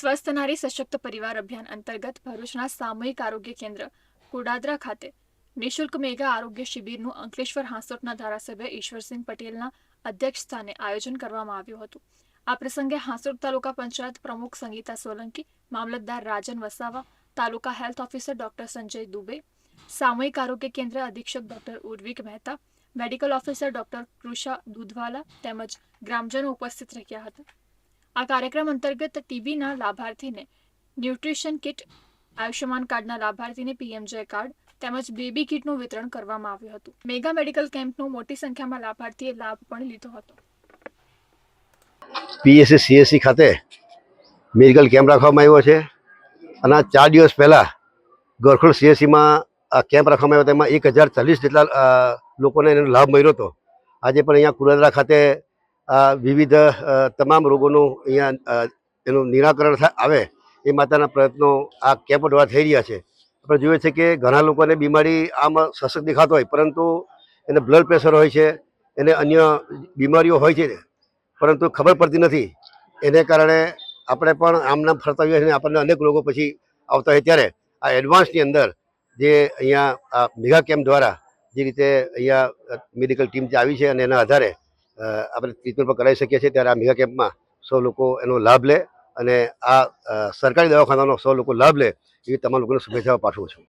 સ્વસ્થ નારી સશક્ત પરિવાર અભિયાન અંતર્ગત ભરૂચના સામૂહિક આરોગ્ય કેન્દ્ર, કુડાદરા ખાતે નિશુલ્ક મેગા આરોગ્ય શિબિરનું અંકલેશ્વર હાંસોટના ધારાસભ્ય ઈશ્વરસિંહ પટેલના અધ્યક્ષ સ્થાને આયોજન કરવામાં આવ્યું હતું. આ પ્રસંગે હાંસોટ તાલુકા પંચાયત પ્રમુખ સંગીતા સોલંકી, મામલતદાર Rajan Vasava, taluka health officer doctor Sanjay Dubey, સામૂહિક આરોગ્ય કેન્દ્ર અધિક્ષક doctor Urvik Mehta, medical officer doctor Krusha Dudhwala તેમજ ગ્રામજનો ઉપસ્થિત રહ્યા હતા. આ કાર્યક્રમ અંતર્ગત ટીબીના લાભાર્થીને ન્યુટ્રિશન કિટ, આયુષ્યમાન કાર્ડના લાભાર્થીને પીએમજે કાર્ડ તેમજ બેબી કિટનું વિતરણ કરવામાં આવ્યું હતું. મેગા મેડિકલ કેમ્પનો મોટી સંખ્યામાં લાભાર્થીએ લાભ પણ લીધો હતો. પીએસસી, સીએસસી ખાતે મેડિકલ કેમ્પ રાખવામાં આવ્યો છે અને ચાર દિવસ પહેલાં ગોરખોડ સીએસસીમાં આ કેમ્પ રાખવામાં આવ્યો, તેમાં એક હજાર ચાલીસ જેટલા લોકોને એનો લાભ મળ્યો હતો. આજે પણ અહીંયા કુરાદરા ખાતે વિવિધ તમામ રોગોનું અહીંયા એનું નિરાકરણ આવે એ માતાના પ્રયત્નો આ કેમ્પ દ્વારા થઈ રહ્યા છે. આપણે જોઈએ છે કે ઘણા લોકોને બીમારી આમ સશક્ત દેખાતો હોય, પરંતુ એને બ્લડ પ્રેશર હોય છે, એને અન્ય બીમારીઓ હોય છે, પરંતુ ખબર પડતી નથી. એને કારણે આપણે પણ આમ નામ ફરતા હોઈએ છીએ અને આપણને અનેક રોગો પછી આવતા હોય ત્યારે આ એડવાન્સની અંદર જે અહીંયા આ મેગા કેમ્પ દ્વારા જે રીતે અહીંયા મેડિકલ ટીમ જે આવી છે અને એના આધારે આપણે ટ્રીટમેન્ટ પણ કરાવી શકીએ છીએ. ત્યારે આ મેગા કેમ્પમાં સૌ લોકો એનો લાભ લે અને આ સરકારી દવાખાનાનો સૌ લોકો લાભ લે એવી તમામ લોકોને શુભેચ્છાઓ પાઠવું છું.